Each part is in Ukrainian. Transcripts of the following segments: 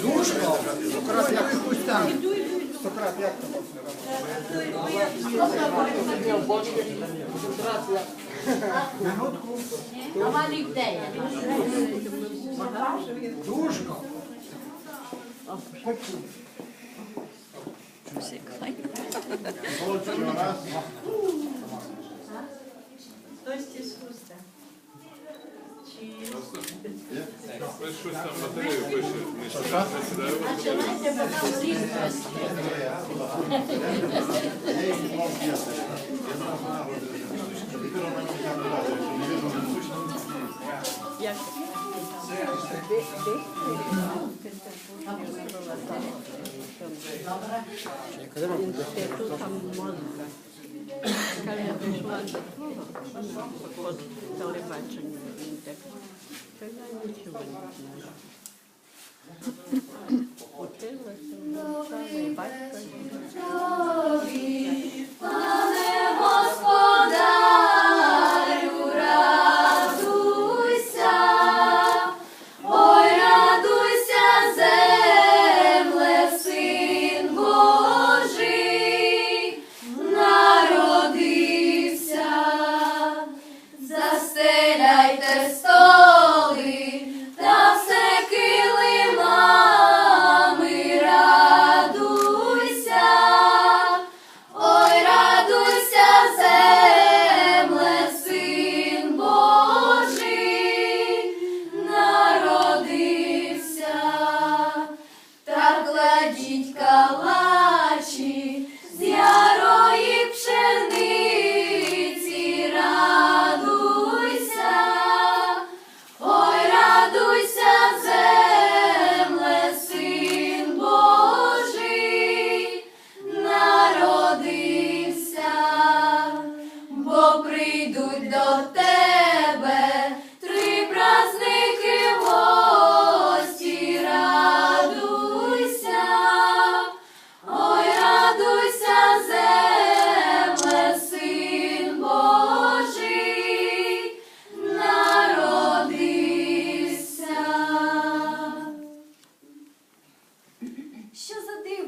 Душко. Сократ як Сократ як там? Минутку. Душко. Хтось із хуста. Чи Ви щось там батарею пише, не сідаю. Інститутом мозка. Коли того, от так, то я нічого не знаю. Училася, вивчала,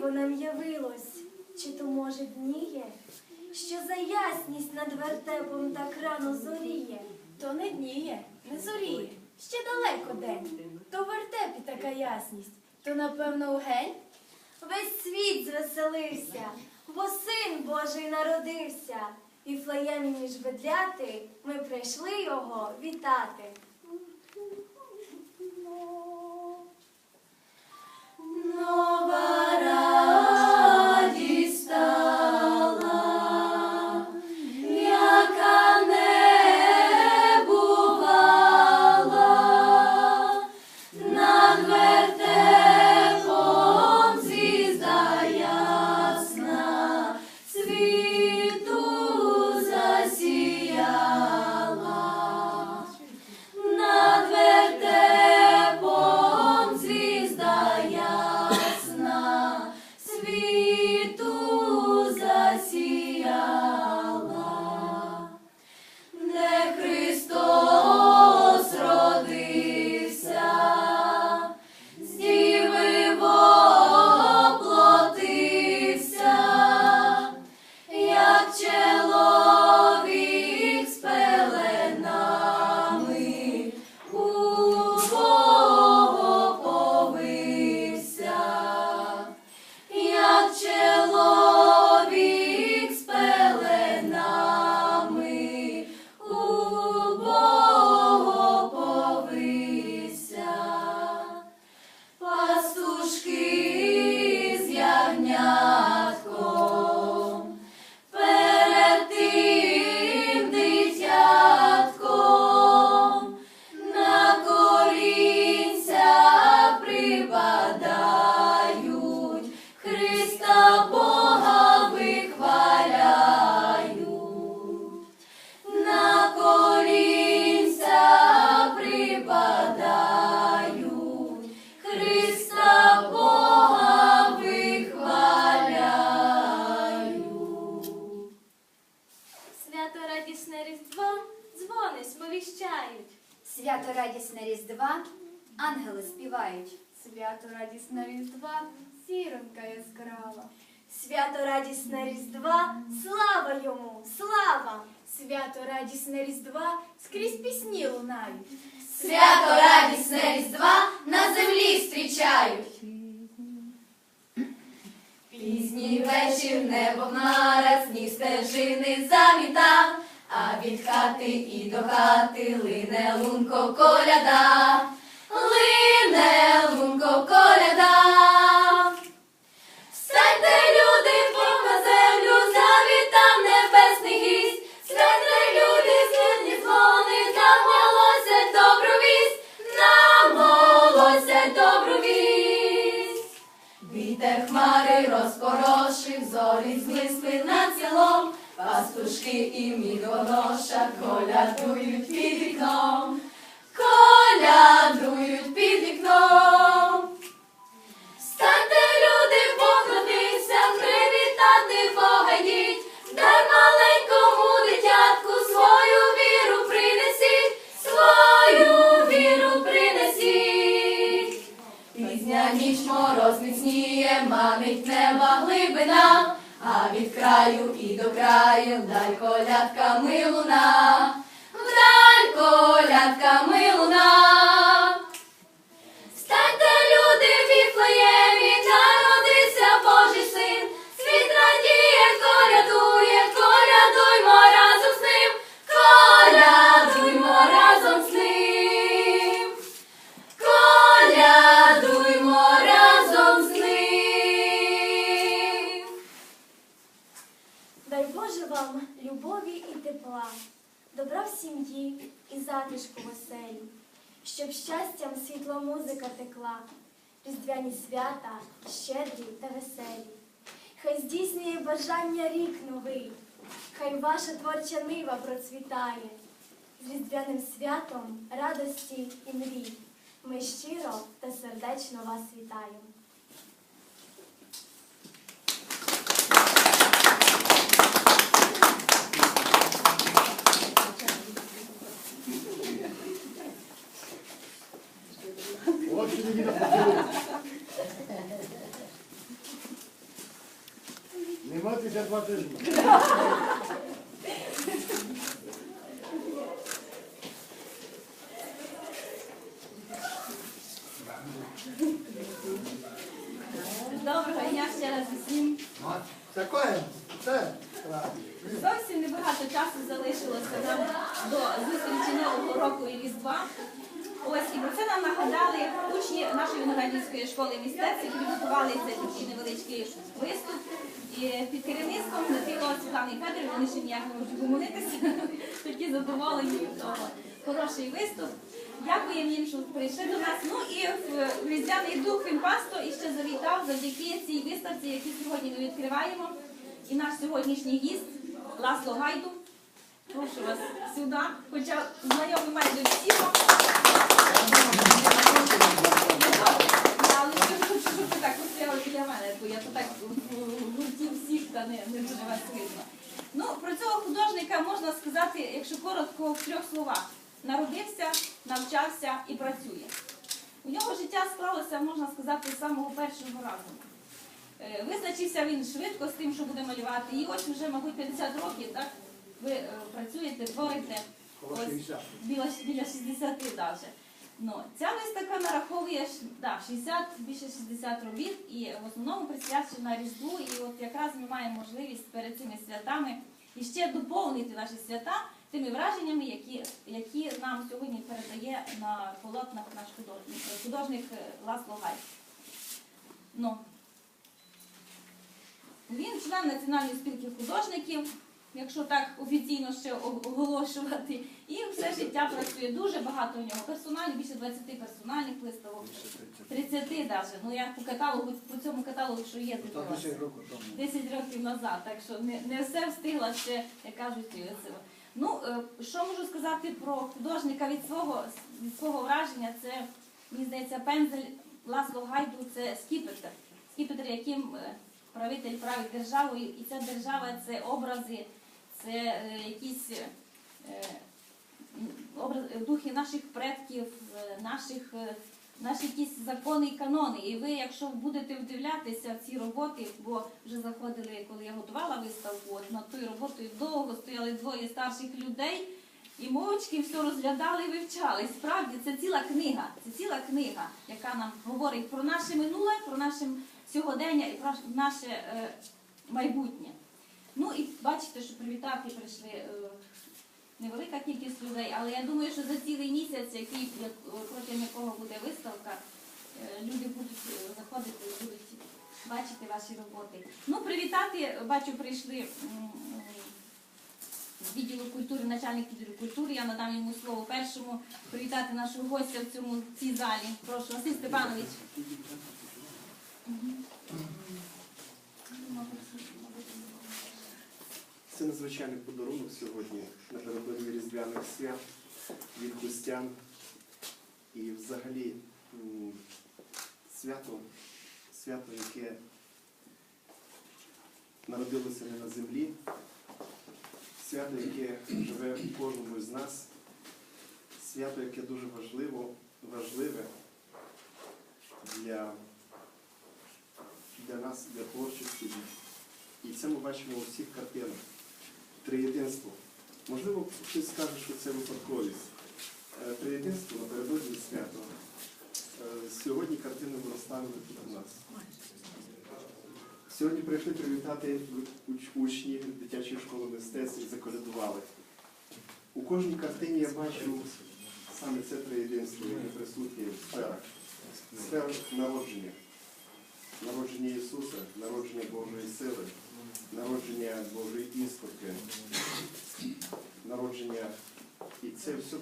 диво нам явилось? Чи то, може, дніє? Що за ясність над вертепом так рано зоріє? То не дніє, не зоріє. Ще далеко день. То в вертепі така ясність, то, напевно, угень. Весь світ звеселився, бо син Божий народився. І в флеємі між ведляти ми прийшли його вітати. Нова слава йому, слава! Свято радісне Різдва, скрізь пісні лунають. Свято радісне Різдва на землі зустрічають. Пізній вечір небо хмара, сніг стежини замітав, а від хати і до хати лине лунко коляда, лине лунко коляда. Пастушки і мідоноша колядують під вікном, Вам любові і тепла, добра в сім'ї і затишку в оселі, щоб щастям світла музика текла, різдвяні свята, щедрі та веселі. Хай здійснює бажання рік новий, хай ваша творча нива процвітає, з різдвяним святом радості і мрій. Ми щиро та сердечно вас вітаємо. От сюди не поцілуй. Нема після два тижні. Доброго дня ще раз усім. Таке, це. Зовсім небагато часу залишилося нам до зустрічі Нового року і Різдва. Ось і про це нам нагадали учні нашої виноградівської школи мистецтв, які готували цей такий невеличкий виступ. І під керівництвом Натило Світлани Федорівни, вони ще ніяк не можуть помолитися, такі задоволені від того. Хороший виступ. Дякуємо їм, що прийшли до нас. Ну і в різдвяний дух він і ще завітав завдяки цій виставці, яку сьогодні ми відкриваємо. І наш сьогоднішній гість Ласло Гайду. Прошу вас сюди, хоча знайомі майже всі. Але я хочу, щоб ви так постояли біля мене, бо я то так в гурті всіх та не дуже вас видно. Ну, про цього художника можна сказати, якщо коротко, в трьох словах. Народився, навчався і працює. У нього життя склалося, можна сказати, з самого першого разу. Е, Визначився він швидко з тим, що буде малювати. І ось вже, мабуть, 50 років, так? Ви е, працюєте, творите. Ось біля, біля 60 навіть. Ну, ця виставка нараховує да, 60, більше 60 робіт і в основному присвячена Різдву. І от якраз ми маємо можливість перед цими святами іще доповнити наші свята тими враженнями, які, які нам сьогодні передає на полотнах наш художник, художник е, Ласло Гай. Ну, він член Національної спілки художників, якщо так офіційно ще оголошувати. І все життя працює дуже багато у нього. Персональних, більше 20 персональних виставок. 30 навіть. Ну я по каталогу, по цьому каталогу, що є тут у Там вас. 10 років тому. 10 років назад, так що не, не все встигла ще, як кажуть, е, це. Ну, е, що можу сказати про художника від свого, від свого враження, це, мені здається, пензель Ласло Гайду це скіпетр. Скіпетр, яким е, правитель править державою, і ця держава це образи, це е, якісь е, образ, духи наших предків, наших наші якісь закони і канони. І ви, якщо будете вдивлятися в ці роботи, бо вже заходили, коли я готувала виставку, от над тою роботою довго стояли двоє старших людей. І мовчки все розглядали і вивчали. Справді це ціла книга, це ціла книга, яка нам говорить про наше минуле, про наше сьогодення і про наше е, майбутнє. Ну і бачите, що привітати прийшли е, невелика кількість людей, але я думаю, що за цілий місяць, який як- протягом якого буде виставка, е, люди будуть е, заходити і будуть бачити ваші роботи. Ну, привітати, бачу, прийшли. з відділу культури, начальник відділу культури. Я надам йому слово першому привітати нашого гостя в цьому в цій залі. Прошу, Василь Степанович. Це надзвичайний подарунок сьогодні напередодні різдвяних свят від хустян. І взагалі свято, свято, яке народилося не на землі, свято, яке живе в кожному з нас, свято, яке дуже важливо, важливе для, для нас, для творчості. І це ми бачимо у всіх картинах. Триєдинство. Можливо, хтось скаже, що це випадковість. Е, Триєдинство напередодні свято. Е, Сьогодні картини ви розставили тут у нас. Сьогодні прийшли привітати уч- учні дитячої школи мистецтв і заколядували. У кожній картині я бачу саме це триєдинство, яке присутнє в сферах. Сфера народження. Народження Ісуса, народження Божої сили, народження Божої іскорки, народження. І це все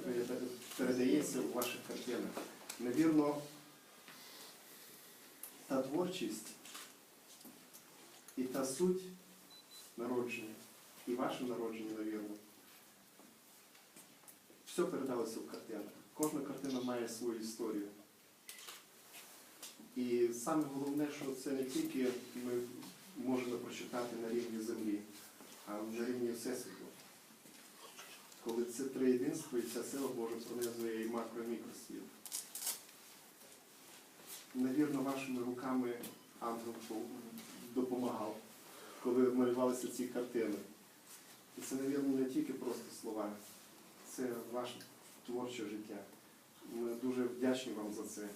передається у ваших картинах. Навірно, та творчість і та суть народження, і ваше народження, навірно, все передалося в картинах. Кожна картина має свою історію. І саме головне, що це не тільки ми можемо прочитати на рівні землі, а на рівні Всесвіту. Коли це триєдинство і ця сила Божа пронизує і макро, і мікросвіт. Навірно, вашими руками ангел допомагав, коли малювалися ці картини. І це, навірно, не тільки просто слова, це ваше творче життя. Ми дуже вдячні вам за це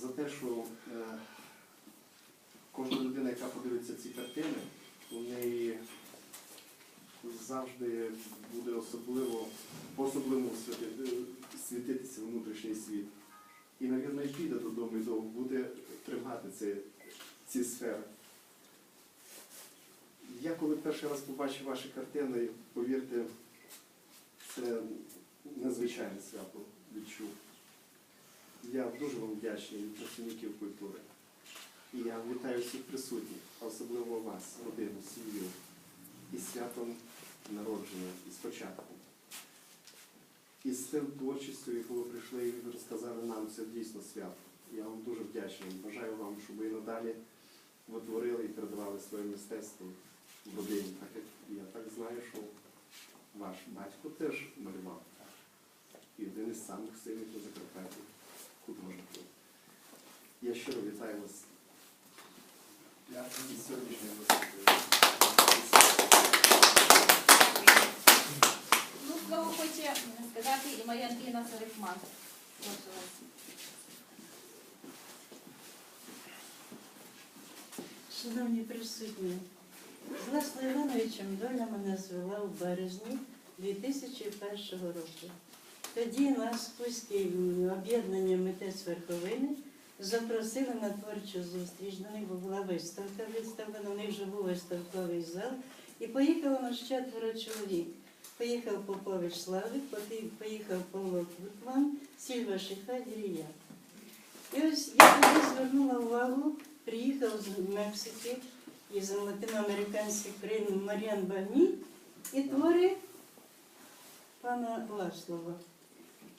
за те, що е, кожна людина, яка ці картини, у неї завжди буде особливо, по-особливому світитися внутрішній світ. І, і піде додому і довго буде тримати ці, ці сфери. Я коли перший раз побачив ваші картини, повірте, це незвичайне свято відчув. Я дуже вам вдячний працівників культури. І я вітаю всіх присутніх, особливо вас, родину, сім'ю, і святом народження, і спочатку. І з тим творчістю, яку ви прийшли і розказали нам, це дійсно свято. Я вам дуже вдячний. Бажаю вам, щоб ви надалі ви творили і передавали своє мистецтво в родині. Так як я так знаю, що ваш батько теж малював. І один із самих сильних у Закарпатті художників. Я щиро вітаю вас Ну, слово хоче сказати і моя Селихман. Прошу вас. Шановні присутні, з Лесло Івановичем доля мене звела у березні 2001 року. Тоді нас Кузьке об'єднання митець Верховини запросили на творчу зустріч. До них була виставка, виставлена, у них вже був виставковий зал. І поїхало нас четверо чоловік. Поїхав Попович Славик, поїхав Павло Квитман, Сільва Шихадір і я. І ось я тоді звернула увагу, приїхав з Мексики із латиноамериканських країн Маріан Багні і твори пана Ласлова.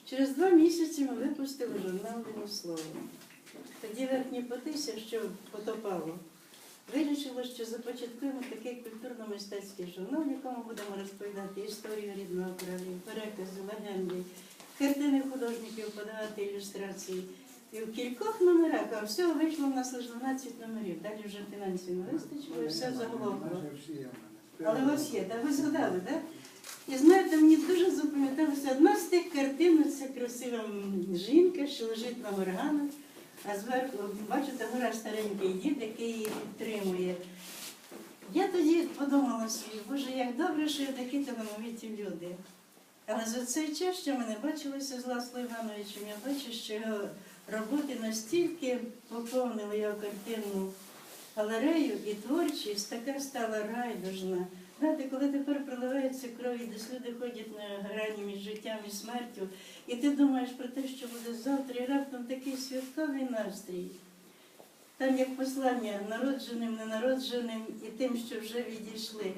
Через два місяці ми випустили журнал «Вінослово». Тоді верхні потися, що потопало, вирішило, що започаткуємо такий культурно-мистецький журнал, в якому будемо розповідати історію рідного краю, перекази, легенди, картини художників, подавати ілюстрації. І в кількох номерах, а всього вийшло в нас лише 12 номерів. Далі вже фінансів не вистачило, і все мене. Але у вас є, так? Ви згадали, так? І знаєте, мені дуже запам'яталася одна з тих картин, це красива жінка, що лежить на органах, а зверху, бачите, гора старенький дід, який її підтримує. Я тоді подумала собі, боже, як добре, що є такі талановиті люди. Але за цей час, що ми не бачилися з Ласло Івановичем, я бачу, що його роботи настільки поповнили його картинну галерею і творчість така стала райдужна. Знаєте, коли тепер проливається кров, і десь люди ходять на грані між життям і смертю, і ти думаєш про те, що буде завтра, і раптом такий святковий настрій. Там як послання народженим, ненародженим і тим, що вже відійшли.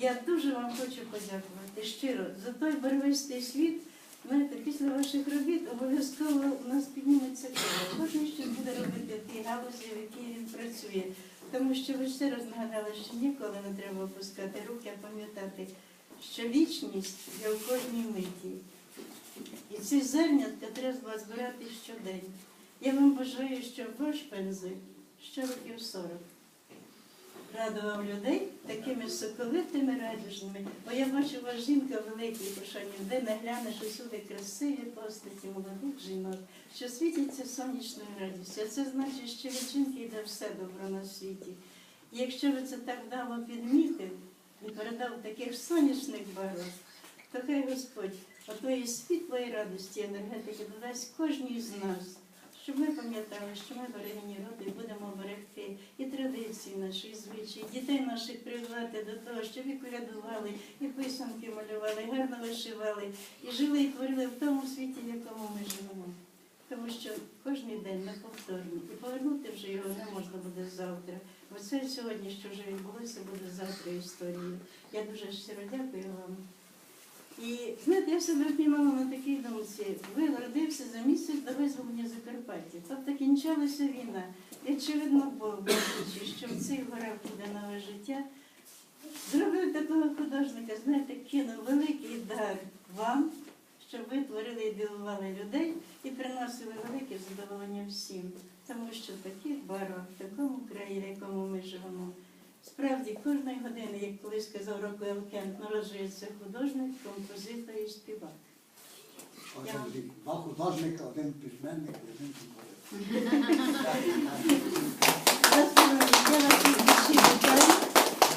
Я дуже вам хочу подякувати щиро за той барвистий світ. Знаєте, після ваших робіт обов'язково у нас підніметься кров. Кожен щось буде робити в галузі, в якій він працює. Тому що ви ще раз нагадали, що ніколи не треба опускати руки, а пам'ятати, що вічність є в кожній миті. І ці зернятка треба збирати щодень. Я вам бажаю, щоб ваш пензель ще років 40 радував людей такими соковитими, радужними. Бо я бачу, у вас жінка великий пошані, де не глянеш усюди красиві постаті молодих жінок, що світяться сонячною радістю. А це значить, що від жінки йде все добро на світі. І якщо ви це так вдало підмітив і передав таких сонячних барв, то хай Господь отої світлої радості, енергетики додасть кожній з нас. Щоб ми пам'ятали, що ми берегині роду і будемо берегти і традиції наші, і звичаї, дітей наших прививати до того, щоб і колядували, і писанки малювали, гарно вишивали, і жили, і творили в тому світі, в якому ми живемо. Тому що кожен день неповторний, і повернути вже його не можна буде завтра. Бо це сьогодні, що вже відбулося, буде завтра історією. Я дуже щиро дякую вам. І знаєте, я себе впіймала на такій думці. Ви народився за місяць до визволення Закарпаття. Тобто кінчалася війна. І очевидно, Бог, бачачи, що в цих горах буде нове життя, зробив такого художника, знаєте, кинув великий дар вам, щоб ви творили і дивували людей і приносили велике задоволення всім. Тому що таких барвах, в такому краї, в якому ми живемо, Справді, кожної години, як колись сказав Рокуел Кент, народжується художник, композитор і співак. Рік. Два художника, один письменник, один.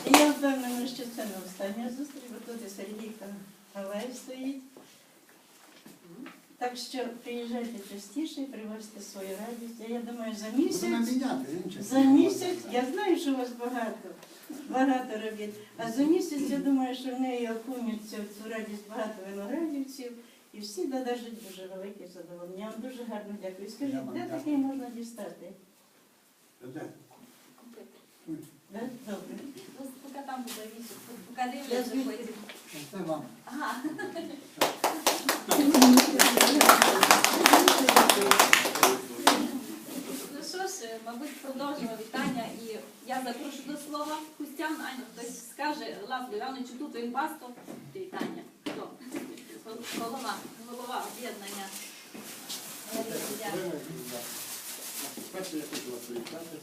Я я впевнена, що це не остання зустріч, бо тут і Сергійка Галай стоїть. Так що приїжджайте частіше і привозьте свою радість. А я думаю, за місяць. За місяць, я знаю, що у вас багато, багато робіт. А за місяць я думаю, що в неї окуняться в цю радість багато виноградівців, і всі додержать дуже велике задоволення. Я вам дуже гарно дякую. Скажіть, де такий можна дістати? Де? Да? Добре. Поки там буде місяць, поки Я. Це вам. Ага. Ну що ж, мабуть, продовжимо вітання і я запрошу до слова Хустян, Аню, хтось скаже Лавлю Івановичу, тут він пастор. Вітання. Хто? Голова, голова об'єднання. Перше, я хочу вас привітати.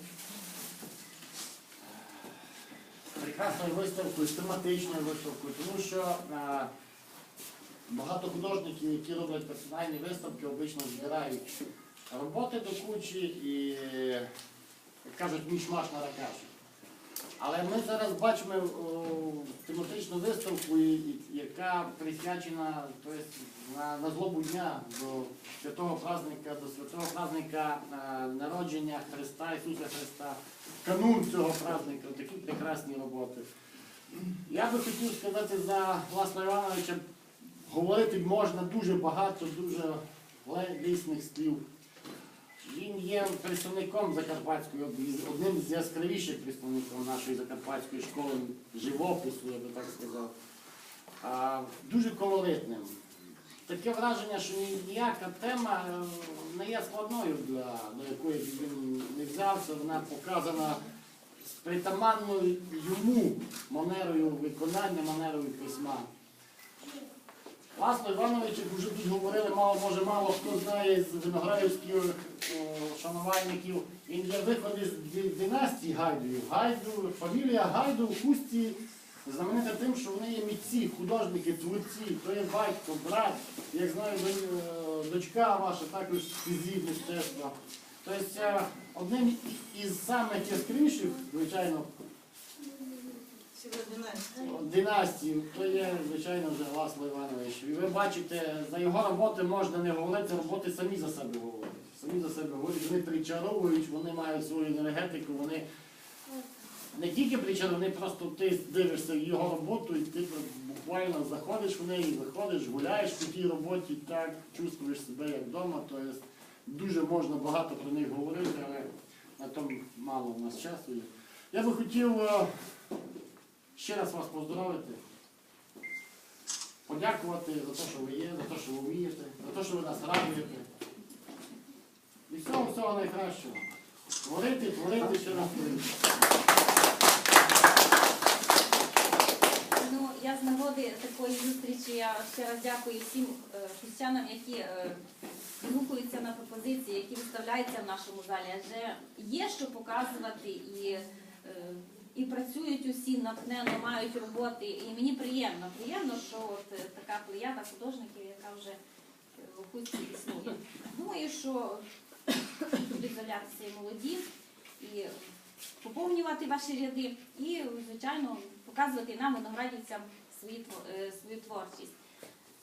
Прекрасною виставкою, тематичною виставкою, тому що е, багато художників, які роблять персональні виставки, обично збирають роботи до кучі і, як кажуть, мішмаш на ракаші. Але ми зараз бачимо о, тематичну виставку, яка присвячена на, на злобу дня до святого праздника, до святого праздника е, народження Христа, Ісуса Христа, канун цього праздника, такі прекрасні роботи. Я би хотів сказати за Власного Івановича, говорити можна дуже багато, дуже дійсних слів. Він є представником Закарпатської, одним з яскравіших представників нашої закарпатської школи живопису, я би так сказав. А, дуже колоритним. Таке враження, що ніяка тема е, не є складною, для, до якої він не взявся. Вона показана з притаманною йому манерою виконання, манерою письма. Ласло Іванович, як вже тут говорили, мало, може мало хто знає з виноградівських шанувальників. Він є виходить з династії Гайдуїв. Гайду, фамілія Гайду у Хусті знаменита тим, що вони є митці, художники, творці, то є батько, брат, як знаю, е, дочка ваша також фізів мистецтва. Тобто е, одним із самих звичайно. Династії, то є, звичайно, вже Ласло Іванович. І ви бачите, за його роботи можна не говорити, роботи самі за себе говорять. Самі за себе говорять, вони причаровують, вони мають свою енергетику, вони не тільки причаровують, вони просто ти дивишся його роботу і ти буквально заходиш в неї, виходиш, гуляєш по тій роботі, так чувствуєш себе як вдома. Тобто дуже можна багато про них говорити, але на тому мало в нас часу є. Я би хотів. Ще раз вас поздоровити, подякувати за те, що ви є, за те, що ви вмієте, за те, що ви нас радуєте. І всього, всього найкращого. Творити, творити, ще раз творити. Ну, я з нагоди такої зустрічі я ще раз дякую всім е, які е, на пропозиції, які виставляються в нашому залі. Адже є що показувати і, е, і працюють усі натхненно, мають роботи. І мені приємно, приємно, що от е, така плеяда художників, яка вже е, в Охуцьку існує. Думаю, що будуть з'являтися і молоді, і поповнювати ваші ряди і, звичайно, показувати нам, виноградівцям, свої, е, свою творчість.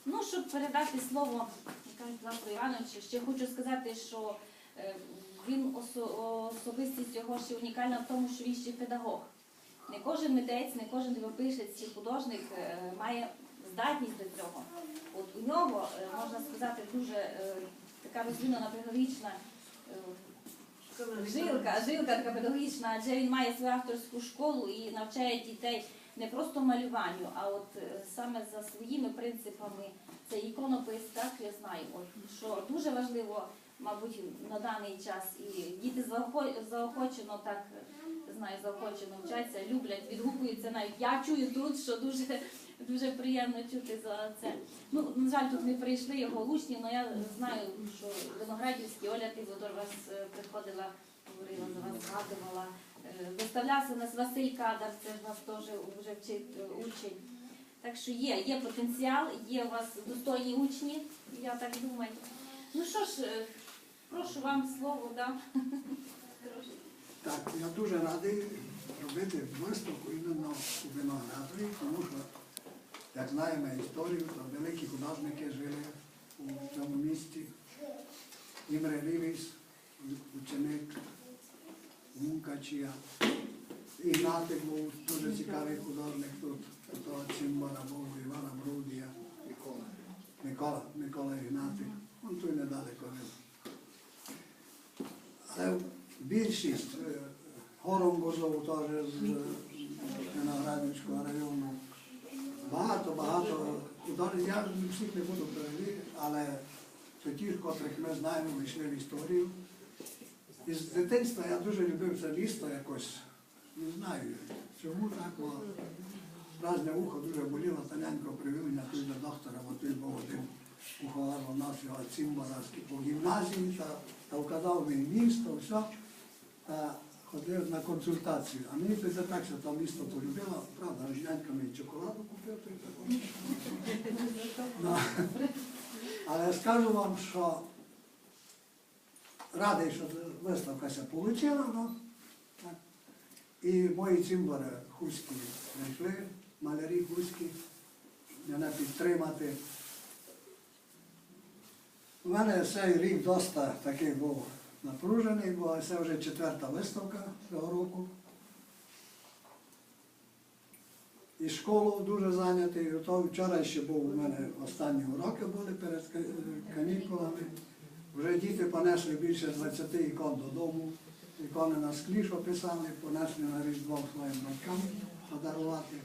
Ну, щоб передати слово Михайлу Івановичу, ще хочу сказати, що він осо- особистість його ще унікальна в тому, що він ще педагог. Не кожен митець, не кожен живописець чи художник е, має здатність до цього. От у нього, е, можна сказати, дуже е, така розвинена педагогічна Жилка, жилка така педагогічна, адже він має свою авторську школу і навчає дітей не просто малюванню, а от саме за своїми принципами. Це іконопис, так я знаю. От що дуже важливо, мабуть, на даний час і діти заохо- заохочено так знаю, заохочено вчаться, люблять, відгукуються навіть. Я чую тут, що дуже дуже приємно чути за це. Ну, на жаль, тут не прийшли його учні, але я знаю, що Виноградівський Оля ти вас е, приходила, говорила за вас, згадувала. Е, Виставлявся у нас Василь Кадар, це ж вас теж вже вчить е, учень. Так що є, є потенціал, є у вас достойні учні, я так думаю. Ну що ж, прошу вам слово, да. Так, я дуже радий робити виставку іменно у Виноградові, тому що, як знаємо історію, то великі художники жили у цьому місті. Імре Лівіс, ученик Мукачія. Ігнатик був дуже цікавий художник тут, то Цимбара був, Івана Брудія. Микола. Микола, Микола Ігнатик. Он тут недалеко жив. Але більшість е, Горомбозов теж з Виноградівського району. Багато, багато. Я всіх не буду перевірити, але це ті, котрих ми знаємо, вийшли в історію. І з дитинства я дуже любив це місто якось. Не знаю, чому так, бо разне ухо дуже боліло, Таненко привів мене тут до доктора, бо той був один уховар нашого Цимбара по гімназії, та, та вказав мені місто, все, ходив на консультацію. А мені тоді так, що то місто полюбило, правда, Рожнянька мені чоколаду купив, то також. Ну, Але скажу вам, що радий, що виставка ся отримала. Ну, так. І мої цимбари хуські знайшли, малярі хуські, мене підтримати. У мене цей рік доста такий був напружений, бо це вже четверта виставка цього року. І школу дуже зайнятий. То вчора ще був у мене останні уроки були перед канікулами. Вже діти понесли більше 20 ікон додому. Ікони на склі, що писали, понесли на Різдво своїм батькам подарувати.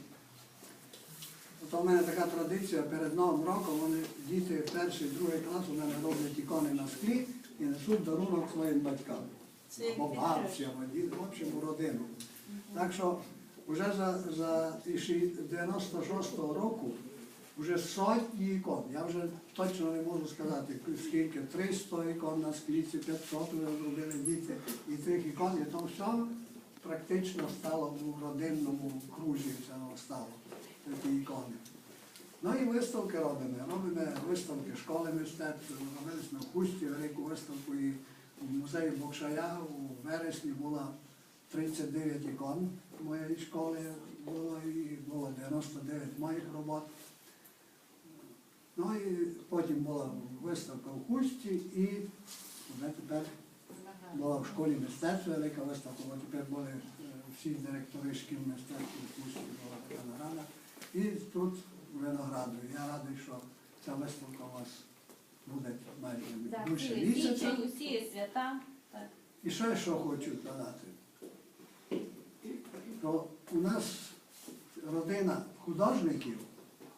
От у мене така традиція, перед Новим роком вони, діти перший, другий клас у мене роблять ікони на склі і несуть дарунок своїм батькам. Або бабці, або дід, в общем, у родину. Так що вже за, за 96-го року вже сотні ікон. Я вже точно не можу сказати, скільки 300 ікон на скліці, 500 вже зробили діти і тих ікон, і то все практично стало в родинному крузі, все стало ті ікони. Ну і виставки робимо. Робимо виставки школи мистецтв. Робили ми в Хусті велику виставку і в музеї Бокшая у вересні було 39 ікон моєї школи було і було 99 моїх робот. Ну і потім була виставка в Хусті і вже тепер була в школі мистецтва велика виставка, бо тепер були е, всі директори шкіл мистецтва в Хусті була така нарада. І тут Винограду. Я радий, що ця виставка у вас буде майже Так, більше цілий місяця. січень, усі свята. Так. І ще що хочу сказати. То у нас родина художників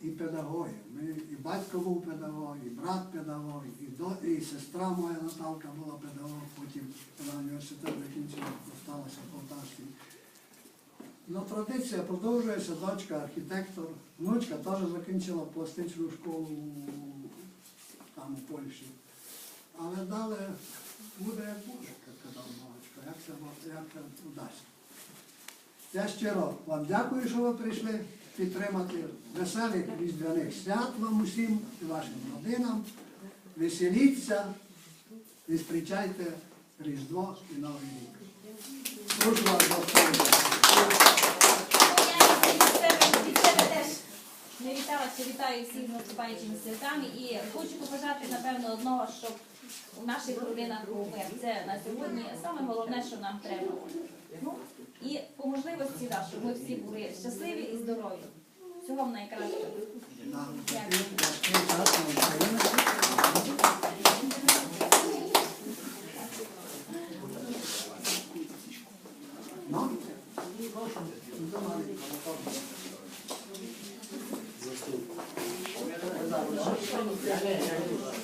і педагогів. Ми, і батько був педагог, і брат педагог, і, до, і сестра моя Наталка була педагог, потім вона університет закінчила, осталася в Полтавській. Ну, традиція продовжується, дочка архітектор, внучка теж закінчила пластичну школу там у Польщі. Але далі буде як буде, як казав Мовочка, як це, як вдасться. Я щиро вам дякую, що ви прийшли підтримати веселих різдвяних свят вам усім і вашим родинам. Веселіться зустрічайте Різдво і Новий рік. Прошу вас до встання. Я від себе- від себе теж не віталася, вітаю всіх з наступаючими святами і хочу побажати, напевно, одного, щоб у наших родинах був мир. Це на сьогодні саме головне, що нам треба. Ну, і по можливості, да, щоб ми всі були щасливі і здорові. Всього вам найкращого. На やめろ。